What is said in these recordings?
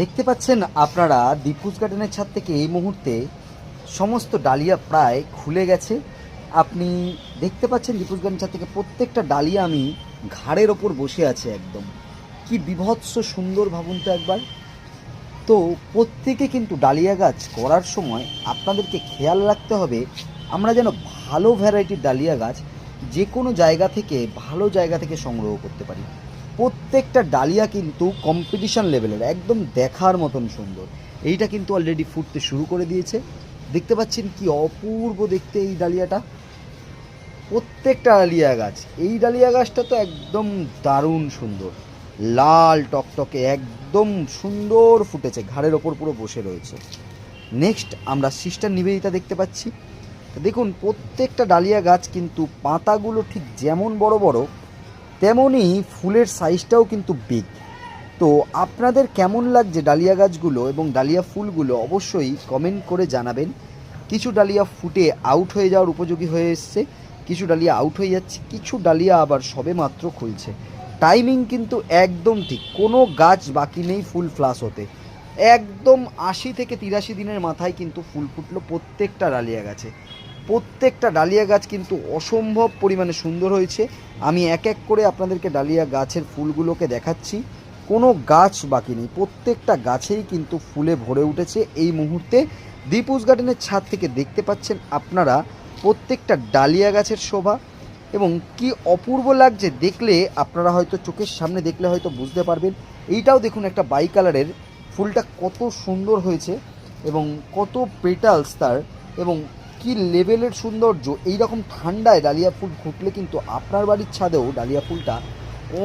দেখতে পাচ্ছেন আপনারা দীপুস গার্ডেনের ছাদ থেকে এই মুহূর্তে সমস্ত ডালিয়া প্রায় খুলে গেছে। আপনি দেখতে পাচ্ছেন দীপুস গার্ডেন ছাদ থেকে প্রত্যেকটা ডালিয়া আমি ঘাড়ের ওপর বসে আছে একদম। কি বিভৎস সুন্দর ভাবুন তো একবার। তো প্রত্যেকে কিন্তু ডালিয়া গাছ করার সময় আপনাদেরকে খেয়াল রাখতে হবে, আমরা যেন ভালো ভ্যারাইটির ডালিয়া গাছ যে কোনো জায়গা থেকে, ভালো জায়গা থেকে সংগ্রহ করতে পারি। প্রত্যেকটা ডালিয়া কিন্তু কম্পিটিশন লেভেলের একদম দেখার মতন সুন্দর। এইটা কিন্তু অলরেডি ফুটতে শুরু করে দিয়েছে। দেখতে পাচ্ছেন কি অপূর্ব দেখতে এই ডালিয়াটা। প্রত্যেকটা ডালিয়া গাছ, এই ডালিয়া গাছটা তো একদম দারুণ সুন্দর। লাল টকটকে একদম সুন্দর ফুটেছে, ঘাড়ের ওপর পুরো বসে রয়েছে। নেক্সট আমরা সিস্টার নিবেদিতা দেখতে পাচ্ছি। দেখুন, প্রত্যেকটা ডালিয়া গাছ কিন্তু পাতাগুলো ঠিক যেমন বড় বড় তেমনই ফুলের সাইজটাও কিন্তু বিগ তো আপনাদের কেমন লাগছে ডালিয়া গাছগুলো এবং ডালিয়া ফুলগুলো অবশ্যই কমেন্ট করে জানাবেন। কিছু ডালিয়া ফুটে আউট হয়ে যাওয়ার উপযোগী হয়ে এসছে, কিছু ডালিয়া আউট হয়ে যাচ্ছে, কিছু ডালিয়া আবার সবে মাত্র খুলছে। টাইমিং কিন্তু একদম ঠিক, কোনো গাছ বাকি নেই ফুল ফ্লাস হতে। একদম আশি থেকে তিরাশি দিনের মাথায় কিন্তু ফুল ফুটলো প্রত্যেকটা ডালিয়া গাছে। প্রত্যেকটা ডালিয়া গাছ কিন্তু অসম্ভব পরিমাণে সুন্দর হয়েছে। আমি এক এক করে আপনাদেরকে ডালিয়া গাছের ফুলগুলোকে দেখাচ্ছি। কোনো গাছ বাকি নেই। প্রত্যেকটা গাছেই কিন্তু ফুলে ভরে উঠেছে এই মুহূর্তে। দীপুস গার্ডেনের ছাদ থেকে দেখতে পাচ্ছেন আপনারা প্রত্যেকটা ডালিয়া গাছের শোভা। এবং কি অপূর্ব লাগছে দেখলে আপনারা হয়তো চোখের সামনে দেখলে হয়তো বুঝতে পারবেন। এইটাও দেখুন একটা বাই কালারের ফুলটা কত সুন্দর হয়েছে এবং কত পেটালস তার। এবং কি লেভেলের সৌন্দর্য? এইরকম ঠান্ডায় ডালিয়া ফুল ফুটলে কিন্তু আপনার বাড়ির ছাদেও ডালিয়া ফুলটা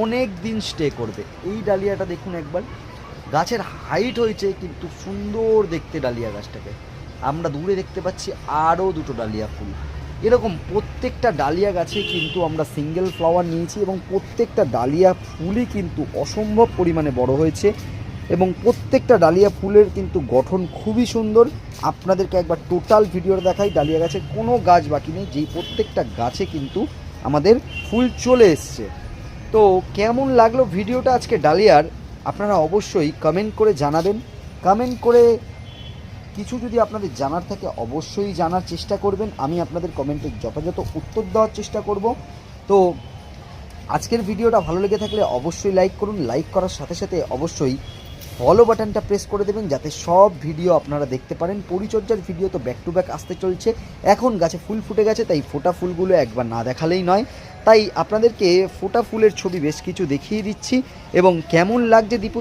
অনেক দিন স্টে করবে। এই ডালিয়াটা দেখুন একবার। গাছের হাইট হয়েছে কিন্তু সুন্দর দেখতে ডালিয়া গাছটাকে। আমরা দূরে দেখতে পাচ্ছি আরও দুটো ডালিয়া ফুল। এরকম প্রত্যেকটা ডালিয়া গাছে কিন্তু আমরা সিঙ্গেল ফ্লাওয়ার নিয়েছি এবং প্রত্যেকটা ডালিয়া ফুলই কিন্তু অসম্ভব পরিমাণে বড় হয়েছে। এবং প্রত্যেকটা ডালিয়া ফুলের কিন্তু গঠন খুবই সুন্দর। আপনাদেরকে একবার টোটাল ভিডিওটা দেখাই, ডালিয়া গাছের কোনো গাছ বাকি নেই, যেই প্রত্যেকটা গাছে কিন্তু আমাদের ফুল চলে এসছে। তো কেমন লাগল ভিডিওটা আজকে ডালিয়ার? আপনারা অবশ্যই কমেন্ট করে জানাবেন। কমেন্ট করে কিছু যদি আপনাদের জানার থাকে, অবশ্যই জানার চেষ্টা করবেন। আমি আপনাদের কমেন্টের যথাযথ উত্তর দেওয়ার চেষ্টা করব। তো আজকের ভিডিওটা ভালো লেগে থাকলে অবশ্যই লাইক করুন। লাইক করার সাথে সাথে অবশ্যই ফলো বাটনটা প্রেস করে দেবেন যাতে সব ভিডিও আপনারা দেখতে পারেন। পরিচর্যার ভিডিও তো ব্যাক টু ব্যাক আসতে চলছে। এখন গাছে ফুল ফুটে গেছে, তাই ফোটা ফুলগুলো একবার না দেখালেই নয়। তাই আপনাদেরকে ফোটা ফুলের ছবি বেশ কিছু দেখিয়ে দিচ্ছি এবং কেমন লাগছে দীপু